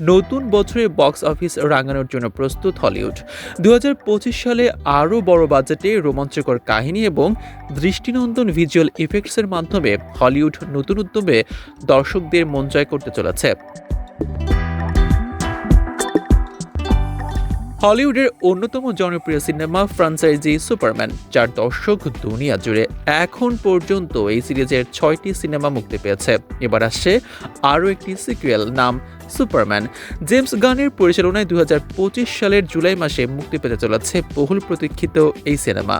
নতুন বছরে box office রাঙানোর জন্য প্রস্তুত হলিউড। দু হাজার পঁচিশ সালে আরও বড় বাজেটে রোমাঞ্চকর কাহিনী এবং দৃষ্টিনন্দন ভিজুয়াল ইফেক্টসের মাধ্যমে হলিউড নতুন উদ্যমে দর্শকদের মন জয় করতে চলেছে। হলিউডের অন্যতম জনপ্রিয় সিনেমা ফ্রাঞ্চাইজি সুপারম্যান, যার দর্শক দুনিয়া জুড়ে এখন পর্যন্ত এই সিরিজের ছয়টি সিনেমা মুক্তি পেয়েছে। এবার আসছে আরও একটি সিকুয়েল নাম সুপারম্যান। জেমস গানের পরিচালনায় দু হাজার পঁচিশ সালের জুলাই মাসে মুক্তি পেতে চলেছে বহুল প্রতীক্ষিত এই সিনেমা।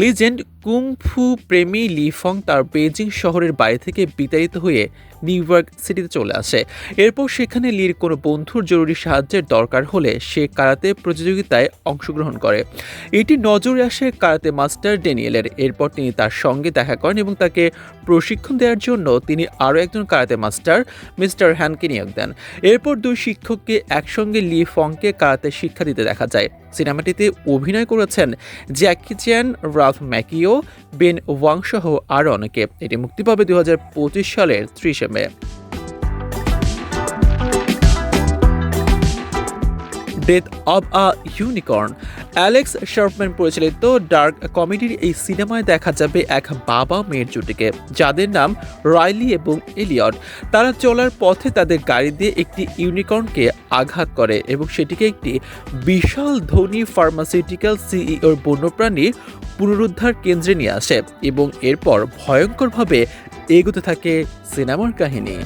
লিজেন্ড কুংফু প্রেমী লিফং তার বেজিং শহরের বাড়ি থেকে বিতাড়িত হয়ে নিউ ইয়র্ক সিটিতে চলে আসে। এরপর সেখানে লির কোনো বন্ধুর জরুরি সাহায্যের দরকার হলে সে কারাতে প্রতিযোগিতায় অংশগ্রহণ করে। এটি নজরে আসে কারাতে মাস্টার ড্যানিয়েলের। এরপর তিনি তার সঙ্গে দেখা করেন এবং তাকে প্রশিক্ষণ দেওয়ার জন্য তিনি আরও একজন কারাতে মাস্টার, মিস্টার হ্যানকে নিয়োগ দেন। এরপর দুই শিক্ষককে একসঙ্গে লি ফংকে কারাতে শিক্ষা দিতে দেখা যায়। সিনেমাটিতে অভিনয় করেছেন Jackie Chan Ralph Macchio, Ben Wang সহ আরও অনেকে। এটি মুক্তি পাবে দু হাজার পঁচিশ সালের ত্রিশে মে। Death of a unicorn. Alex Sharpman পরিচালিত ডার্ক কমেডির এই সিনেমায় দেখা যাবে এক বাবা মেয়ের জুটিকে, যাদের নাম রাইলি এবং এলিয়ট তারা চলার পথে তাদের গাড়ি দিয়ে একটি ইউনিকর্নকে আঘাত করে এবং সেটিকে একটি বিশাল ধনী ফার্মাসিউটিক্যাল সিইওর বন্যপ্রাণী পুনরুদ্ধার কেন্দ্রে নিয়ে আসে এবং এরপর ভয়ঙ্করভাবে এগোতে থাকে সিনেমার কাহিনী।